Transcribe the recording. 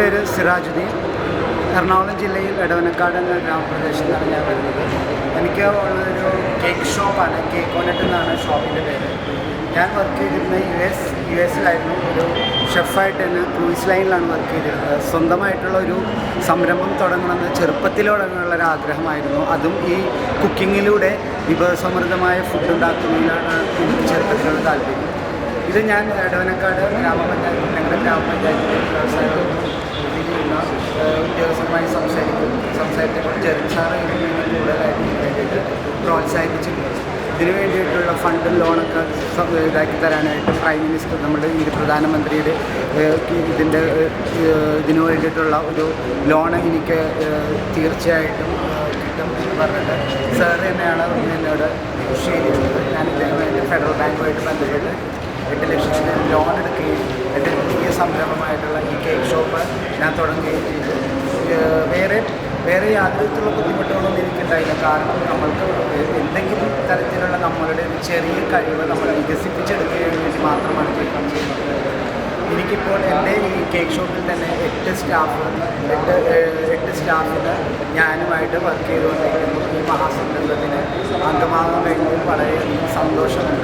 പേര് സിറാജുദ്ദീൻ. എറണാകുളം ജില്ലയിൽ എടവനക്കാട് എന്ന ഗ്രാമപ്രദേശത്താണ് ഞാൻ വരുന്നത്. എനിക്ക് ഉള്ളൊരു കേക്ക് ഷോപ്പാണ് കേക്ക് ഓണറ്റ് എന്നാണ് ഷോപ്പിന്റെ പേര്. ഞാൻ വർക്ക് ചെയ്തിരുന്നത് യു എസ് യു എസിലായിരുന്നു ഒരു ഷെഫായിട്ട് തന്നെ ക്രൂയിസ് ലൈനിലാണ് വർക്ക് ചെയ്തിരുന്നത്. സ്വന്തമായിട്ടുള്ള ഒരു സംരംഭം തുടങ്ങണമെന്ന് ചെറുപ്പത്തിൽ തുടങ്ങാനുള്ള ഒരു ആഗ്രഹമായിരുന്നു. അതും ഈ കുക്കിങ്ങിലൂടെ വിഭവസമൃദ്ധമായ ഫുഡ് ഉണ്ടാക്കുന്നതിനാണ് എനിക്ക് ചെറുപ്പത്തിലുള്ള താല്പര്യം. ഇത് ഞാൻ എടവനക്കാട് ഗ്രാമപഞ്ചായത്ത് ഞങ്ങളുടെ ഗ്രാമപഞ്ചായത്തിന്റെ വ്യവസായ ഇതിനു വേണ്ടിയിട്ടുള്ള ഫണ്ടും ലോണൊക്കെ ഇതാക്കി തരാനായിട്ട് പ്രൈം മിനിസ്റ്റർ നമ്മുടെ ഇന്ത്യ പ്രധാനമന്ത്രിയുടെ ഇതിന്റെ ഇതിനു വേണ്ടിയിട്ടുള്ള ഒരു ലോൺ എനിക്ക് തീർച്ചയായിട്ടും കിട്ടും എന്ന് പറഞ്ഞിട്ട് സാർ തന്നെയാണ് എന്നോട് കൃഷി ചെയ്തിരുന്നത് ഞാൻ ഇതിനു വേണ്ടി ഫെഡറൽ ബാങ്കുമായിട്ട് ബന്ധപ്പെട്ട് എട്ട് ലക്ഷത്തിന് ലോൺ എടുക്കുകയും എന്റെ പുതിയ സംരംഭമായിട്ടുള്ള ഈ കേക്ക് ഷോപ്പ് ഞാൻ തുടങ്ങുകയും ചെയ്തു. വേറെ വേറെ യാതൊരു ബുദ്ധിമുട്ടുകളൊന്നും എനിക്കുണ്ടായില്ല. കാരണം നമ്മൾക്ക് ചെറിയ കഴിവ് നമ്മൾ വികസിപ്പിച്ചെടുക്കുന്നതിന് വേണ്ടി മാത്രമാണ് കേൾക്കാൻ ചെയ്യുന്നത്. എനിക്കിപ്പോൾ എന്റെ ഈ കേക്ക് ഷോപ്പിൽ തന്നെ എട്ട് സ്റ്റാഫ് എട്ട് എട്ട് സ്റ്റാഫിന് ഞാനുമായിട്ട് വർക്ക് ചെയ്തുകൊണ്ടിരിക്കുന്നു. ഈ മഹാസംരംഭത്തിന് അംഗമാകാൻ വേണ്ടി വളരെയധികം സന്തോഷമുണ്ട്.